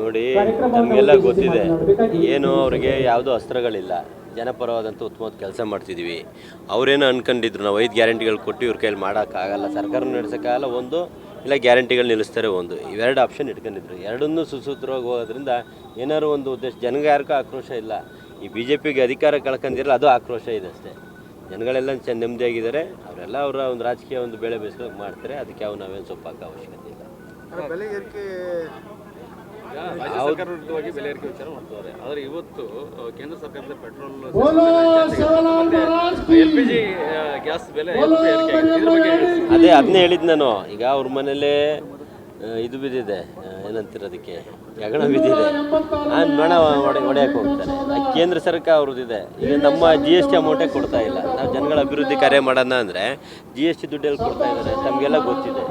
ನೋಡಿ ನಮಗೆಲ್ಲ ಗೊತ್ತಿದೆ. ಏನು ಅವ್ರಿಗೆ ಯಾವುದೋ ಅಸ್ತ್ರಗಳಿಲ್ಲ. ಜನಪರವಾದಂಥ ಉತ್ತಮವಾದ ಕೆಲಸ ಮಾಡ್ತಿದ್ದೀವಿ ಅವರೇನು ಅನ್ಕೊಂಡಿದ್ರು ನಾವು ಐದು ಗ್ಯಾರಂಟಿಗಳು ಕೊಟ್ಟು ಇವ್ರ ಕೈಲಿ ಮಾಡೋಕ್ಕಾಗಲ್ಲ. ಸರ್ಕಾರ ನಡೆಸೋಕ್ಕಾಗಲ್ಲ ಒಂದು ಇಲ್ಲ ಗ್ಯಾರಂಟಿಗಳು ನಿಲ್ಲಿಸ್ತಾರೆ ಒಂದು. ಇವೆರಡು ಆಪ್ಷನ್ ಇಟ್ಕೊಂಡಿದ್ರು. ಎರಡನ್ನೂ ಸುಸೂತ್ರವಾಗಿ ಹೋಗೋದ್ರಿಂದ ಏನಾದ್ರು ಒಂದು ಉದ್ದೇಶ ಜನಗೆ ಯಾರಿಗೂ ಆಕ್ರೋಶ ಇಲ್ಲ. ಈ ಬಿ ಜೆ ಪಿಗೆ ಅಧಿಕಾರ ಕಳ್ಕೊಂಡಿರಲ್ಲ ಅದು ಆಕ್ರೋಶ ಇದೆ ಅಷ್ಟೇ. ಜನಗಳೆಲ್ಲ ಚೆನ್ನ ನೆಮ್ಮದಿಯಾಗಿದ್ದಾರೆ. ಅವರೆಲ್ಲ ಅವರ ಒಂದು ರಾಜಕೀಯ ಒಂದು ಬೆಳೆ ಬೇಯಿಸ್ಕೊಂಡು ಮಾಡ್ತಾರೆ. ಅದಕ್ಕೆ ಅವು ನಾವೇನು ಸೊಪ್ಪು ಹಾಕೋ ಅವಶ್ಯಕತೆ ಬೆಲೆ ಏರಿಕೆ ರಾಜ್ಯ ಸರ್ಕಾರ ವಿರುದ್ಧವಾಗಿ ಬೆಲೆ ಏರಿಕೆ ವಿಚಾರ ಮಾಡ್ತಾರೆ ಆದರೆ ಇವತ್ತು ಕೇಂದ್ರ ಸರ್ಕಾರದ petrol L P G gas ಬೆಲೆ. ಅದೇ ಅದನ್ನೇ ಹೇಳಿದ್ ನಾನು. ಈಗ ಅವ್ರ ಮನೇಲೇ ಇದು ಬಿದ್ದಿದೆ. ಏನಂತೀರ ಅದಕ್ಕೆ? ಹೆಗಣ ಬಿದ್ದಿದೆ. ನೊಣ ಹೊಡೆ ಹೊಡೆಯಕ್ಕೆ ಹೋಗ್ತಾರೆ. ಕೇಂದ್ರ ಸರ್ಕಾರ ಅವ್ರದ್ದಿದೆ ಈಗ ನಮ್ಮ ಜಿ ಎಸ್ ಟಿ ಅಮೌಂಟೇ ಕೊಡ್ತಾ ಇಲ್ಲ. ನಾವು ಜನಗಳ ಅಭಿವೃದ್ಧಿ ಕಾರ್ಯ ಮಾಡೋಣ ಅಂದರೆ ಜಿ ಎಸ್ ಟಿ ದುಡ್ಡೆಲ್ಲ ಕೊಡ್ತಾ ಇದ್ದಾರೆ. ನಮಗೆಲ್ಲ ಗೊತ್ತಿದೆ.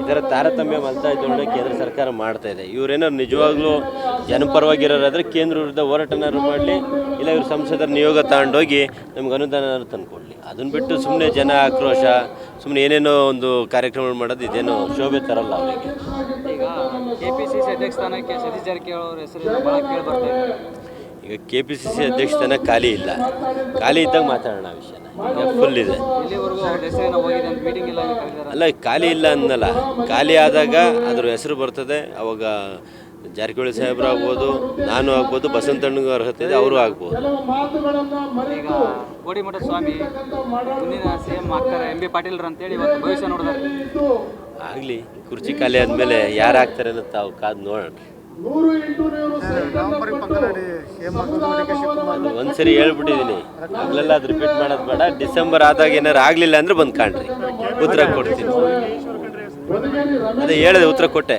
ಈ ಥರ ತಾರತಮ್ಯ ಮಾಡ್ತಾ ಇದ್ದೊಳ್ಳೆ ಕೇಂದ್ರ ಸರ್ಕಾರ ಮಾಡ್ತಾ ಇದೆ. ಇವರೇನೋ ನಿಜವಾಗ್ಲೂ ಜನಪರವಾಗಿರೋರಾದ್ರೆ ಕೇಂದ್ರ ವಿರುದ್ಧ ಹೋರಾಟನಾದ್ರು ಮಾಡಲಿ ಇಲ್ಲ ಇವರು ಸಂಸದರ ನಿಯೋಗ ತಗೊಂಡೋಗಿ ನಮ್ಗೆ ಅನುದಾನ ತಂದುಕೊಡ್ಲಿ. ಅದನ್ನ ಬಿಟ್ಟು ಸುಮ್ಮನೆ ಜನ ಆಕ್ರೋಶ ಸುಮ್ಮನೆ ಏನೇನೋ ಒಂದು ಕಾರ್ಯಕ್ರಮ ಮಾಡೋದು ಇದೇನೋ ಶೋಭೆ ತರಲ್ಲ ಅವರಿಗೆ. ಈಗ ಕೆಪಿಸಿಸಿ ಅಧ್ಯಕ್ಷ ಸ್ಥಾನಕ್ಕೆ ಸತೀಶ್ ಜಾರಕಿಹೊಳಿ ಅವರ ಹೆಸರು ಬಹಳ ಕೇಳಿ ಬರ್ತಾ ಇದೆ. ಈಗ ಕೆ ಪಿ ಸಿ ಸಿ ಅಧ್ಯಕ್ಷತನ ಖಾಲಿ ಇಲ್ಲ. ಖಾಲಿ ಇದ್ದಾಗ ಮಾತಾಡೋಣ ಆ ವಿಷಯನ. ಈಗ ಫುಲ್ ಇದೆ. ಅಲ್ಲ ಖಾಲಿ ಇಲ್ಲ ಅನ್ನಲ್ಲ ಖಾಲಿ ಆದಾಗ ಅದ್ರ ಹೆಸರು ಬರ್ತದೆ. ಅವಾಗ ಜಾರಕಿಹೊಳಿ ಸಾಹೇಬ್ರು ಆಗ್ಬೋದು ನಾನು ಆಗ್ಬೋದು ಬಸವಂತಣ್ಣಗೂ ಅರ್ಹತೆ ಇದೆ ಅವರು ಆಗ್ಬೋದು. ಈಗ ಗೋಡಿಮಠ ಸ್ವಾಮಿ ಮುಂದಿನ ಸಿ ಎಂ ಆಗ್ತಾರೆ ಎಂ ಬಿ ಪಾಟೀಲ್ರು ಅಂತೇಳಿ ಇವತ್ತು ಭವಿಷ್ಯ ನೋಡಿದಾರೆ. ಆಗಲಿ ಕುರ್ಚಿ ಖಾಲಿ ಆದಮೇಲೆ ಯಾರು ಆಗ್ತಾರೆ ಅನ್ನೋದು ತಾವು ಕಾದು ನೋಡೋಣ. ಒಂದ್ಸರಿ ಹೇಳ್ಬಿಟ್ಟಿದ್ದೀನಿ ಆಗ್ಲೆಲ್ಲ ಅದು ರಿಪೀಟ್ ಮಾಡೋದು ಬೇಡ. ಡಿಸೆಂಬರ್ ಆದಾಗ ಏನಾರು ಆಗಲಿಲ್ಲ ಅಂದ್ರೆ ಬಂದು ಕಾಣ್ರಿ. ಉತ್ತರ ಕೊಡ್ತೀನಿ. ಅದೇ ಹೇಳಿದೆ ಉತ್ತರ ಕೊಟ್ಟೆ.